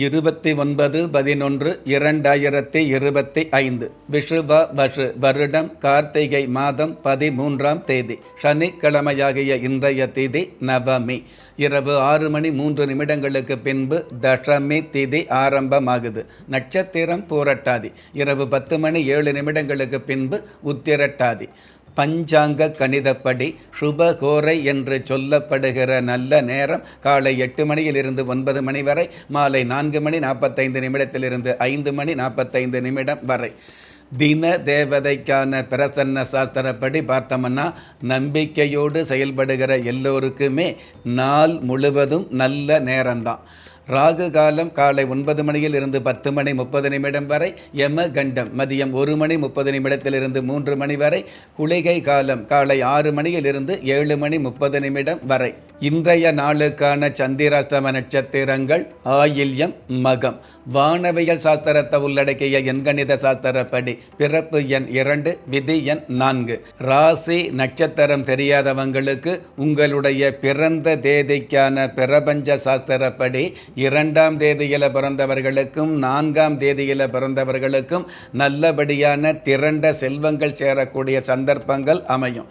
இருபத்தி ஒன்பது பதினொன்று இரண்டாயிரத்தி இருபத்தி ஐந்து. விஷுவ வஷு வருடம் கார்த்திகை மாதம் பதிமூன்றாம் தேதி. சனிக்கிழமையாகிய இன்றைய திதி நவமி. இரவு ஆறு மணி மூன்று நிமிடங்களுக்கு பின்பு தசமி திதி ஆரம்பமாகுது. நட்சத்திரம் பூரட்டாதி. இரவு பத்து மணி ஏழு நிமிடங்களுக்கு பின்பு உத்திரட்டாதி. பஞ்சாங்க கணிதப்படி சுபகோரை என்று சொல்லப்படுகிற நல்ல நேரம் காலை எட்டு மணியிலிருந்து ஒன்பது மணி வரை மாலை நான்கு மணி நாற்பத்தைந்து நிமிடத்திலிருந்து ஐந்து மணி நாற்பத்தைந்து நிமிடம் வரை. தின தேவதைக்கான பிரசன்ன சாஸ்திரப்படி பார்த்தோம்னா நம்பிக்கையோடு செயல்படுகிற எல்லோருக்குமே நாள் முழுவதும் நல்ல நேரம்தான். ராகு காலம் காலை ஒன்பது மணியில் இருந்து பத்து மணி முப்பது நிமிடம் வரை யம கண்டம் மதியம் ஒரு மணி முப்பது நிமிடத்திலிருந்து மூன்று மணி வரை குளிகை காலம் காலை ஆறு மணியில் இருந்து ஏழு மணி முப்பது நிமிடம் வரை. இன்றைய நாளுக்கான சந்திராஷ்டம நட்சத்திரங்கள் ஆயில்யம் மகம். வானவியல் சாஸ்திரத்தை உள்ளடக்கிய எண்கணித சாஸ்திரப்படி பிறப்பு எண் இரண்டு விதி எண் நான்கு. ராசி நட்சத்திரம் தெரியாதவங்களுக்கு உங்களுடைய பிறந்த தேதிக்கான பிரபஞ்ச சாஸ்திரப்படி இரண்டாம் தேதியில் பிறந்தவர்களுக்கும் நான்காம் தேதியில் பிறந்தவர்களுக்கும் நல்லபடியான திரண்ட செல்வங்கள் சேரக்கூடிய சந்தர்ப்பங்கள் அமையும்.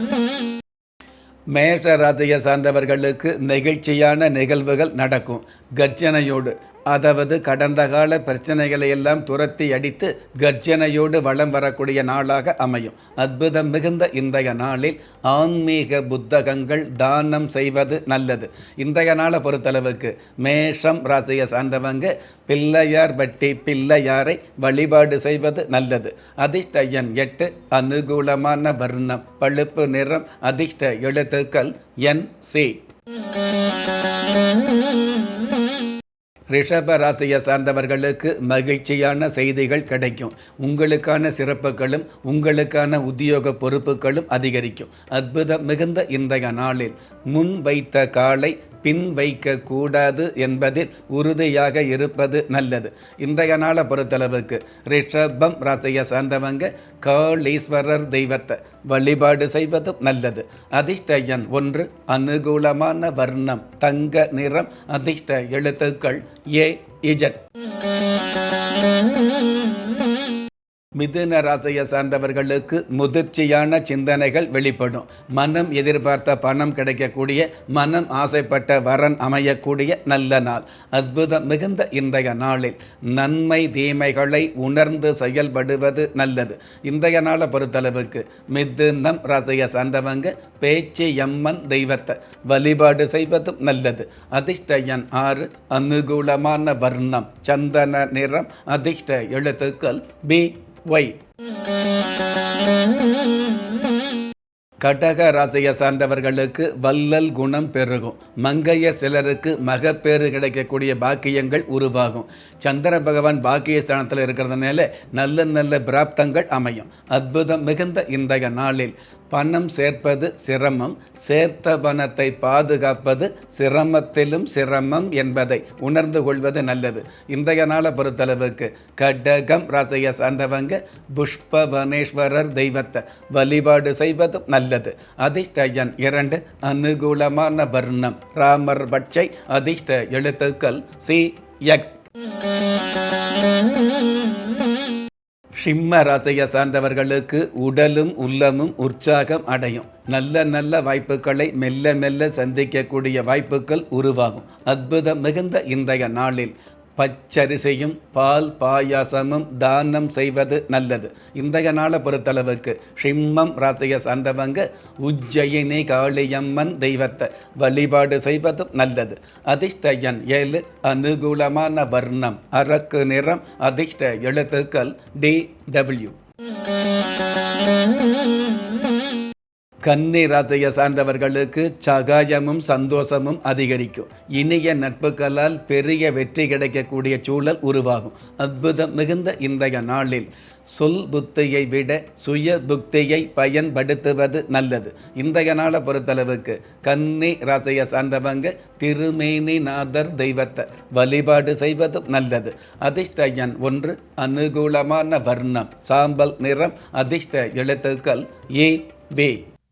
மேஷ ராசியை சார்ந்தவர்களுக்கு நெகிழ்ச்சியான நிகழ்வுகள் நடக்கும். கர்ஜனையோடு அதாவது கடந்த கால பிரச்சனைகளை எல்லாம் துரத்தி அடித்து கர்ஜனையோடு வளம் வரக்கூடிய நாளாக அமையும். அற்புதம் மிகுந்த இன்றைய நாளில் ஆன்மீக புத்தகங்கள் தானம் செய்வது நல்லது. இன்றைய நாளை பொறுத்தளவுக்கு மேஷம் ராசியை சார்ந்தவங்க பிள்ளையார் பட்டி பிள்ளையாரை வழிபாடு செய்வது நல்லது. அதிர்ஷ்ட எண் எட்டு அனுகூலமான வர்ணம் பழுப்பு நிறம் அதிர்ஷ்ட எழுத்துக்கள் என் சி. ரிஷப ராசியை சார்ந்தவர்களுக்கு மகிழ்ச்சியான செய்திகள் கிடைக்கும். உங்களுக்கான சிறப்புகளும் உங்களுக்கான உத்தியோக பொறுப்புகளும் அதிகரிக்கும். அற்புதம் மிகுந்த இன்றைய நாளில் முன் வைத்த காலை பின் வைக்க கூடாது என்பதில் உறுதியாக இருப்பது நல்லது. இன்றைய நாளை பொறுத்தளவுக்கு ரிஷபம் ராசியை சார்ந்தவங்க காளீஸ்வரர் தெய்வத்தை வழிபாடு செய்வதும் நல்லது. அதிர்ஷ்டயன் ஒன்று அனுகூலமான வர்ணம் தங்க நிறம் அதிர்ஷ்ட எழுத்துக்கள் ஏ இஜட் மிதுன ராசியை சார்ந்தவர்களுக்கு முதிர்ச்சியான சிந்தனைகள் வெளிப்படும். மனம் எதிர்பார்த்த பணம் கிடைக்கக்கூடிய மனம் ஆசைப்பட்ட வரன் அமையக்கூடிய நல்ல நாள். அற்புதம் மிகுந்த இன்றைய நாளில் நன்மை தீமைகளை உணர்ந்து செயல்படுவது நல்லது. இன்றைய நாளை பொறுத்தளவுக்கு மிதுனம் ராசியை சார்ந்தவங்க பேச்சு எம்மன் தெய்வத்தை வழிபாடு செய்வதும் நல்லது. அதிர்ஷ்ட எண் ஆறு அனுகூலமான வர்ணம் சந்தன நிறம் அதிர்ஷ்ட எழுத்துக்கள் பி ஒய் கடக ராசியை சார்ந்தவர்களுக்கு வல்லல் குணம் பெருகும். மங்கையர் சிலருக்கு மகப்பேறு கிடைக்கக்கூடிய பாக்கியங்கள் உருவாகும். சந்திர பகவான் பாக்கிய ஸ்தானத்தில் இருக்கிறதுனால நல்ல நல்ல பிராப்தங்கள் அமையும். அற்புதம் மிகுந்த இன்றைய நாளில். பணம் சேர்ப்பது சிரமம் சேர்த்த பணத்தை பாதுகாப்பது சிரமத்திலும் சிரமம் என்பதை உணர்ந்து கொள்வது நல்லது. இன்றைய நாளை பொறுத்தளவுக்கு கடகம் ராசியை சார்ந்தவங்க புஷ்பவனேஸ்வரர் தெய்வத்தை வழிபாடு செய்வதும் நல்லது. அதிர்ஷ்டயன் இரண்டு அனுகூலமான வர்ணம். ராமர் பட்சை அதிர்ஷ்ட எழுத்துக்கள் சி எக்ஸ். சிம்ம ராசியை சார்ந்தவர்களுக்கு உடலும் உள்ளமும் உற்சாகம் அடையும். நல்ல நல்ல வாய்ப்புகளை மெல்ல மெல்ல சந்திக்கக்கூடிய வாய்ப்புகள் உருவாகும். அற்புதம் மிகுந்த இன்றைய நாளில் பச்சரிசையும் பால் பாயாசமும் தானம் செய்வது நல்லது. இன்றைய நாளை பொறுத்தளவுக்கு ஷிம்மம் ராசிய சார்ந்தவங்க உஜ்ஜயினி காளியம்மன் தெய்வத்தை வழிபாடு செய்வதும் நல்லது. அதிர்ஷ்டயன் ஏழு அனுகூலமான வர்ணம் அரக்கு நிறம் அதிர்ஷ்ட எழுத்துக்கள் டி டபிள்யூ கன்னி ராசியை சார்ந்தவர்களுக்கு சகாயமும் சந்தோஷமும் அதிகரிக்கும். இனிய நட்புகளால் பெரிய வெற்றி கிடைக்கக்கூடிய சூழல் உருவாகும். அற்புதம் மிகுந்த இன்றைய நாளில் சொல் புத்தியை விட சுய புத்தியை பயன்படுத்துவது நல்லது. இன்றைய நாளை பொறுத்தளவுக்கு கன்னி ராசியை சார்ந்தவங்க திருமேனி நாதர் தெய்வத்தை வழிபாடு செய்வதும் நல்லது. அதிர்ஷ்ட எண் ஒன்று அனுகூலமான வர்ணம் சாம்பல் நிறம் அதிர்ஷ்ட எழுத்துக்கள் ஏ வே.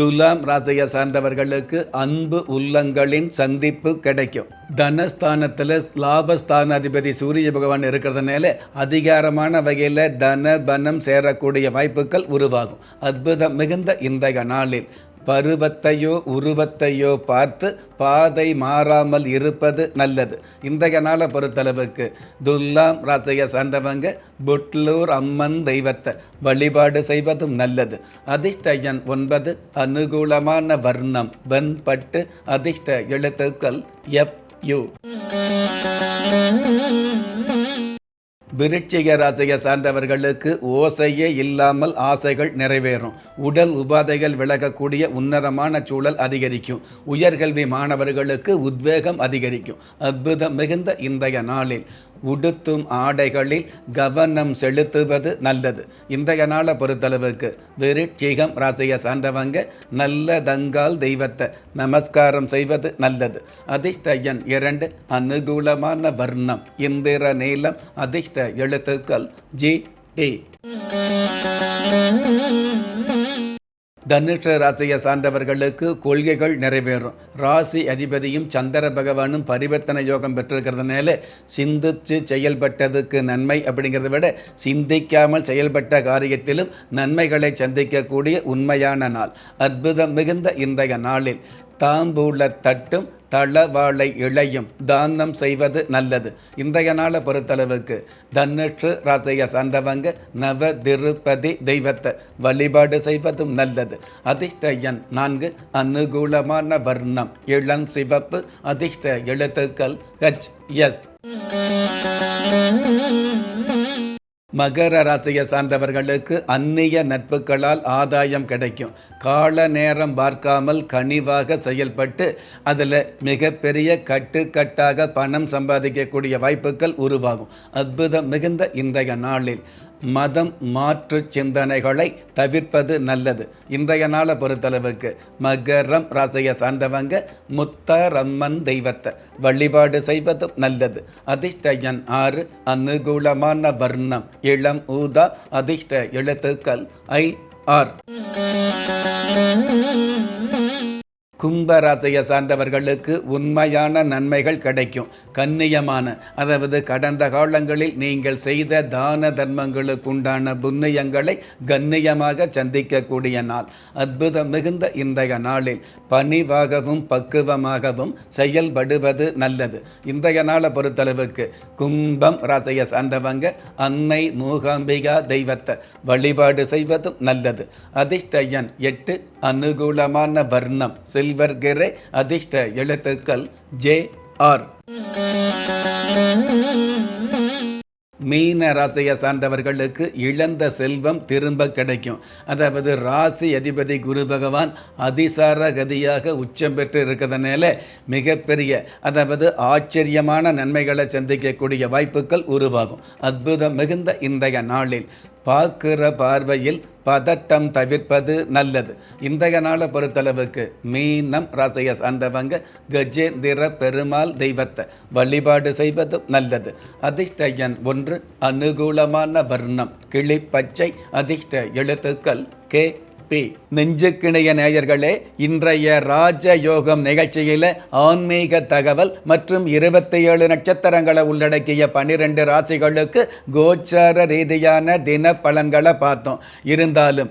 துலாம் ராசியை சார்ந்தவர்களுக்கு அன்பு உள்ளங்களின் சந்திப்பு கிடைக்கும். தனஸ்தானத்தில் லாபஸ்தானாதிபதி சூரிய பகவான் இருக்கிறதுனால அதிகாரமான வகையில் தன பனம் சேரக்கூடிய வாய்ப்புகள் உருவாகும். அற்புதம் மிகுந்த இன்றைய நாளில். பருவத்தையோ உருவத்தையோ பார்த்து பாதை மாறாமல் இருப்பது நல்லது. இன்றைய நாளை பொறுத்தளவுக்கு துல்லாம் ராசைய சார்ந்தவங்க புட்லூர் அம்மன் தெய்வத்தை வழிபாடு செய்வதும் நல்லது. அதிர்ஷ்டயன் ஒன்பது அனுகூலமான வர்ணம் வெண்பட்டு அதிர்ஷ்ட எழுத்துக்கள் எப் யூ. விருட்சிக ராசியை சார்ந்தவர்களுக்கு ஓசையே இல்லாமல் ஆசைகள் நிறைவேறும். உடல் உபாதைகள் விலகக்கூடிய உன்னதமான சூழல் அதிகரிக்கும். உயர்கல்வி மாணவர்களுக்கு உத்வேகம் அதிகரிக்கும். அற்புதம் மிகுந்த இன்றைய நாளில். உடுத்தும் ஆடைகளில் கவனம் செலுத்துவது நல்லது. இன்றைய நாளை பொறுத்தளவுக்கு விருட்சிகம் ராசியை சார்ந்தவங்க நல்ல தங்கால் தெய்வத்தை நமஸ்காரம் செய்வது நல்லது. அதிர்ஷ்டயன் இரண்டு அனுகூலமான வர்ணம் இந்திர நீளம் அதிர்ஷ்ட எழுத்துக்கள் ஜி டி. தனுஷ ராசியை சார்ந்தவர்களுக்கு கொள்கைகள் நிறைவேறும். ராசி அதிபதியும் சந்திர பகவானும் பரிவர்த்தனை யோகம் பெற்றிருக்கிறதுனால சிந்தித்து செயல்பட்டதுக்கு நன்மை அப்படிங்கிறத விட சிந்திக்காமல் செயல்பட்ட காரியத்திலும் நன்மைகளை சந்திக்கக்கூடிய உண்மையான நாள். அற்புதம் மிகுந்த இன்றைய நாளில். தாம்பூல தட்டும் தளவாளை இழையும் தானம் செய்வது நல்லது. இன்றைய நாளை பொறுத்தளவுக்கு தனுஷு ராசைய சார்ந்தவங்க நவ திருப்பதி தெய்வத்தை வழிபாடு செய்வதும் நல்லது. அதிர்ஷ்டயன் நான்கு அனுகூலமான வர்ணம். இளம் சிவப்பு அதிர்ஷ்ட எழுத்துக்கள் ஹச் எஸ் மகர ராசியை சார்ந்தவர்களுக்கு அந்நிய நட்புகளால் ஆதாயம் கிடைக்கும். கால நேரம் பார்க்காமல் கனிவாக செயல்பட்டு அதில் மிகப்பெரிய கட்டுக்கட்டாக பணம் சம்பாதிக்கக்கூடிய வாய்ப்புகள் உருவாகும். அற்புதம் மிகுந்த இன்றைய நாளில். மதம் மாற்று சிந்தனைகளை தவிர்ப்பது நல்லது. இன்றைய நாளை பொறுத்தளவுக்கு மகரம் ராசியை சார்ந்தவங்க முத்தரம்மன் தெய்வத்தை வழிபாடு செய்வதும் நல்லது. அதிர்ஷ்டயன் ஆறு அனுகூலமான வர்ணம் இளம் ஊதா அதிர்ஷ்ட எழுத்துக்கள் ஐ ஆர். கும்பராசியை சார்ந்தவர்களுக்கு உண்மையான நன்மைகள் கிடைக்கும் கண்ணியமான. அதாவது கடந்த காலங்களில் நீங்கள் செய்த தான தர்மங்களுக்கு உண்டான புண்ணியங்களை கண்ணியமாக சந்திக்கக்கூடிய நாள். அற்புதம் மிகுந்த இன்றைய நாளில் பணிவாகவும் பக்குவமாகவும் செயல்படுவது நல்லது. இன்றைய நாளை பொறுத்தளவுக்கு கும்பம் ராசியை சார்ந்தவங்க அன்னை மூகாம்பிகா தெய்வத்தை வழிபாடு செய்வதும் நல்லது. அதிர்ஷ்டயன் எட்டு அனுகூலமான வர்ணம். சில்வர் அதிர்ஷ்ட எழுத்துக்கள் ஜே ஆர். மீன ராசியை சார்ந்தவர்களுக்கு இழந்த செல்வம் திரும்ப கிடைக்கும். அதாவது ராசி அதிபதி குரு பகவான் அதிசார கதியாக உச்சம் பெற்று இருக்கிறதுனால மிகப்பெரிய அதாவது ஆச்சரியமான நன்மைகளை சந்திக்கக்கூடிய வாய்ப்புகள் உருவாகும். அற்புதம் மிகுந்த இன்றைய நாளில். பார்க்கிற பார்வையில் பதட்டம் தவிர்ப்பது நல்லது. இன்றைய நாளை பொறுத்தளவுக்கு மீனம் ராசியை சார்ந்தவங்க கஜேந்திர பெருமாள் தெய்வத்தை வழிபாடு செய்வதும் நல்லது. அதிர்ஷ்ட எண் ஒன்று அனுகூலமான வர்ணம் கிளிப்பச்சை அதிர்ஷ்ட எழுத்துக்கள் கே பி. நெஞ்சுக்கிணைய நேயர்களே இன்றைய ராஜ யோகம் நிகழ்ச்சியில் ஆன்மீக தகவல் மற்றும் இருபத்தி ஏழு நட்சத்திரங்களை உள்ளடக்கிய பனிரெண்டு ராசிகளுக்கு கோச்சார ரீதியான தின பலன்களை பார்த்தோம். இருந்தாலும்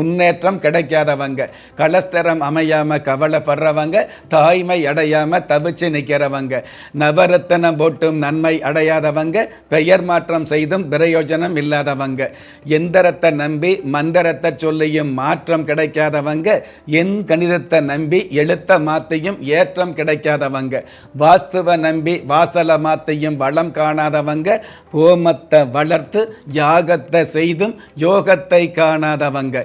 முன்னேற்றம் கிடைக்காதவங்க. கலஸ்தரம் அமையாமல் கவலைப்படுறவங்க தாய்மை அடையாமல் தவிச்சு நிற்கிறவங்க நவரத்தனம் போட்டும் நன்மை அடையாதவங்க பெயர் மாற்றம் செய்தும் பிரயோஜனம் இல்லாதவங்க. எந்திரத்தை நம்பி மந்திரத்தை சொல்லியும் மாற்றம் கிடைக்காதவங்க என் கணிதத்தை நம்பி எழுத்த மாத்தையும் ஏற்றம் கிடைக்காதவங்க. வாஸ்துவ நம்பி வாசல மாத்தையும் வளம் காணாதவங்க ஹோமத்தை வளர்த்து யாகத்தை செய்தும் யோகத்தை காணாதவங்க.